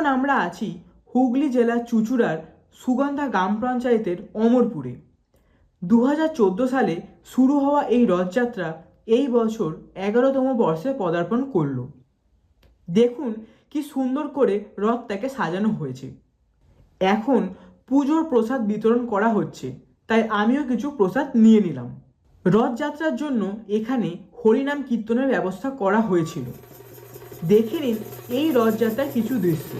এখন আমরা আছি হুগলি জেলার চুচুড়ার সুগন্ধা গ্রাম পঞ্চায়েতের অমরপুরে। দু হাজার চোদ্দ সালে শুরু হওয়া এই রথযাত্রা এই বছর এগারোতম বর্ষে পদার্পণ করল। দেখুন কি সুন্দর করে রথটাকে সাজানো হয়েছে। এখন পুজোর প্রসাদ বিতরণ করা হচ্ছে, তাই আমিও কিছু প্রসাদ নিয়ে নিলাম। রথযাত্রার জন্য এখানে হরিনাম কীর্তনের ব্যবস্থা করা হয়েছিল। দেখে নিন এই রথযাত্রার কিছু দৃশ্য।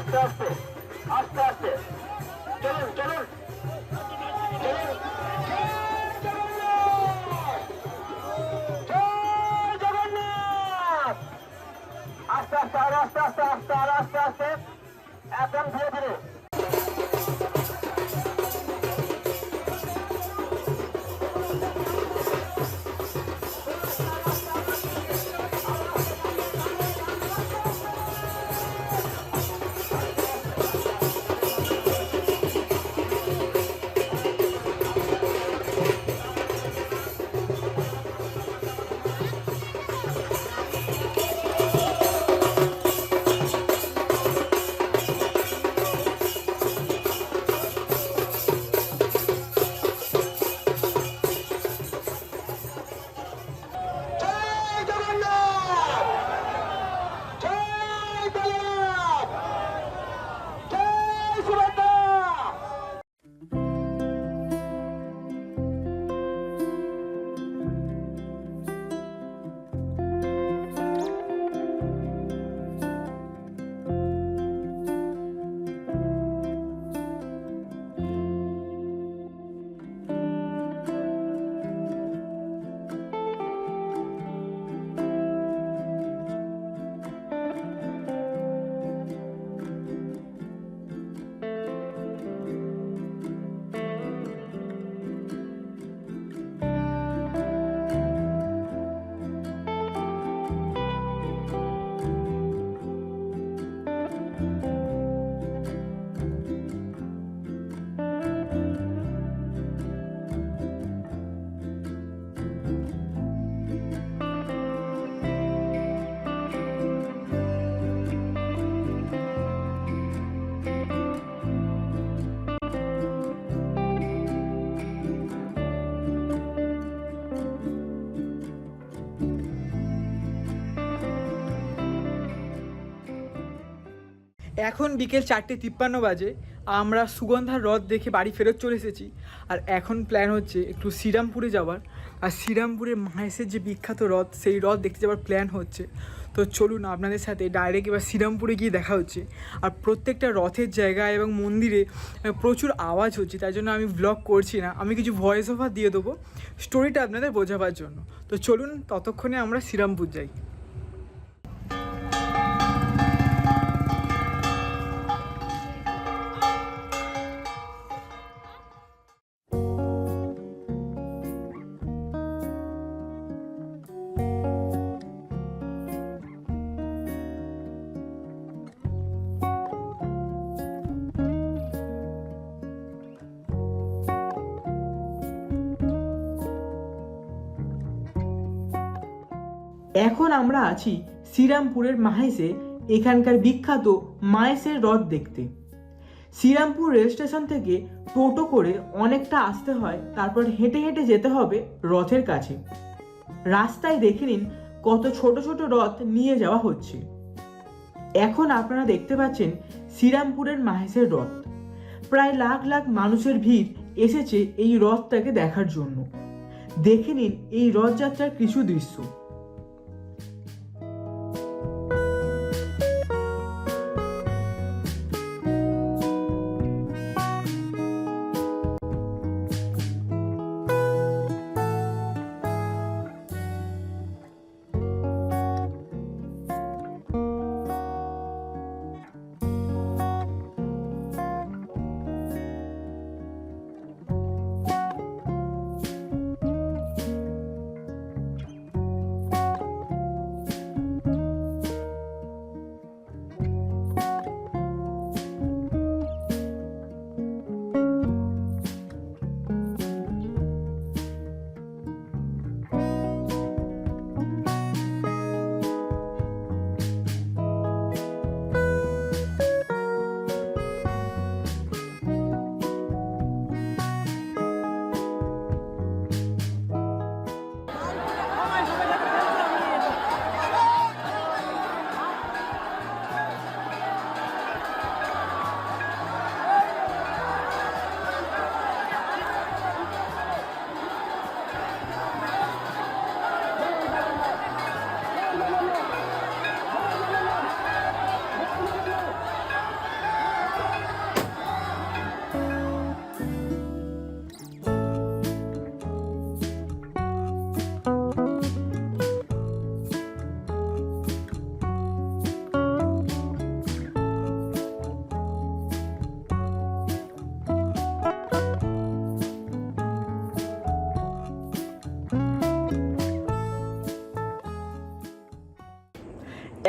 আস্তে আস্তে আস্তে আস্তে। চলুন চলুন। আস্তে আস্তে আস্তে আস্তে আস্তে আস্তে আস্তে। এখন ধীরে ধীরে। এখন বিকেল চারটে তিপ্পান্ন বাজে, আমরা সুগন্ধার রথ দেখে বাড়ি ফেরত চলে এসেছি। আর এখন প্ল্যান হচ্ছে একটু শ্রীরামপুরে যাওয়ার। আর শ্রীরামপুরে মাহেশের যে বিখ্যাত রথ, সেই রথ দেখতে যাওয়ার প্ল্যান হচ্ছে। তো চলুন আপনাদের সাথে ডাইরেক্ট এবার শ্রীরামপুরে গিয়ে দেখা হচ্ছে। আর প্রত্যেকটা রথের জায়গায় এবং মন্দিরে প্রচুর আওয়াজ হচ্ছে। তাই জন্য আমি ব্লগ করছি না। আমি কিছু ভয়েস ওভার দিয়ে দেবো। স্টোরিটা আপনাদের বোঝাবার জন্য। তো চলুন ততক্ষণে আমরা শ্রীরামপুর যাই। এখন আমরা আছি শ্রীরামপুরের মাহেশে, এখানকার বিখ্যাত মাহেশের রথ দেখতে। শ্রীরামপুর রেল স্টেশন থেকে টোটো করে অনেকটা আসতে হয়, তারপর হেঁটে হেঁটে যেতে হবে রথের কাছে। রাস্তায় দেখে নিন কত ছোট ছোট রথ নিয়ে যাওয়া হচ্ছে। এখন আপনারা দেখতে পাচ্ছেন শ্রীরামপুরের মাহেশের রথ প্রায় লাখ লাখ মানুষের ভিড় এসেছে এই রথটাকে দেখার জন্য। দেখে নিন এই রথযাত্রার কিছু দৃশ্য।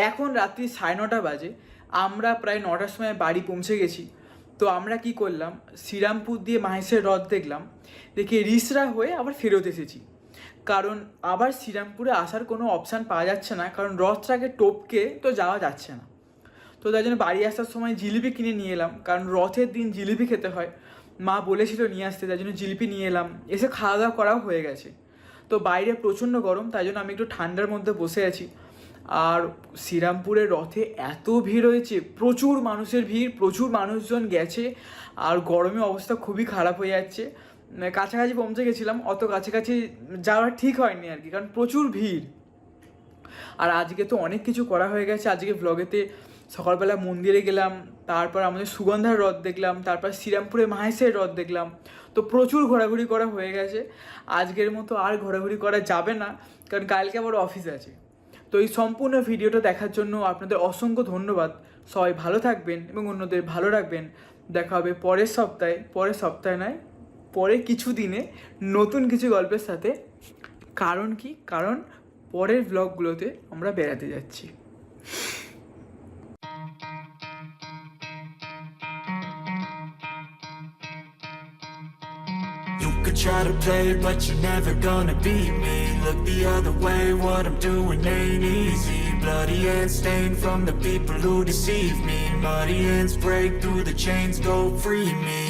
এখন রাত্রি সাড়ে নটা বাজে, আমরা প্রায় নটার সময় বাড়ি পৌঁছে গেছি। তো আমরা কি করলাম, শ্রীরামপুর দিয়ে মাহেশের হ্রদ দেখলাম, দেখে রিসরা হয়ে আবার ফেরত এসেছি। কারণ আবার শ্রীরামপুরে আসার কোনো অপশান পাওয়া যাচ্ছে না, কারণ রথটাকে টপকে তো যাওয়া যাচ্ছে না। তো তাই জন্য বাড়ি আসার সময় জিলিপি কিনে নিয়ে এলাম, কারণ রথের দিন জিলিপি খেতে হয়। মা বলেছিল নিয়ে আসতে, তাই জন্য জিলিপি নিয়ে এলাম। এসে খাওয়া দাওয়া করাও হয়ে গেছে। তো বাইরে প্রচণ্ড গরম, তাই জন্য আমি একটু ঠান্ডার মধ্যে বসে আছি। আর শ্রীরামপুরের রথে এত ভিড় হয়েছে, প্রচুর মানুষের ভিড়, প্রচুর মানুষজন গেছে, আর গরমে অবস্থা খুবই খারাপ হয়ে যাচ্ছে। কাছাকাছি পৌঁছে গেছিলাম, অত কাছাকাছি যাওয়া ঠিক হয়নি আর কি, কারণ প্রচুর ভিড়। আর আজকে তো অনেক কিছু করা হয়ে গেছে, আজকে ব্লগেতে সকালবেলা মন্দিরে গেলাম, তারপর আমাদের সুগন্ধার হ্রদ দেখলাম, তারপর শ্রীরামপুরে মাহেশের হ্রদ দেখলাম। তো প্রচুর ঘোরাঘুরি করা হয়ে গেছে, আজকের মতো আর ঘোরাঘুরি করা যাবে না, কারণ কালকে আবার অফিস আছে। তো এই সম্পূর্ণ ভিডিওটা দেখার জন্য আপনাদের অসংখ্য ধন্যবাদ। সবাই ভালো থাকবেন এবং অন্যদের ভালো রাখবেন। দেখা হবে পরের সপ্তাহে পরের সপ্তাহে নয়, পরে কিছু দিনে নতুন কিছু গল্পের সাথে। কারণ কি? কারণ পরের ব্লগগুলোতে আমরা বেড়াতে যাচ্ছি। You could try to play, but you're never gonna beat me. Look the other way, what I'm doing ain't easy. Bloody hands stained from the people who deceive me. Muddy hands break through the chains, go free me.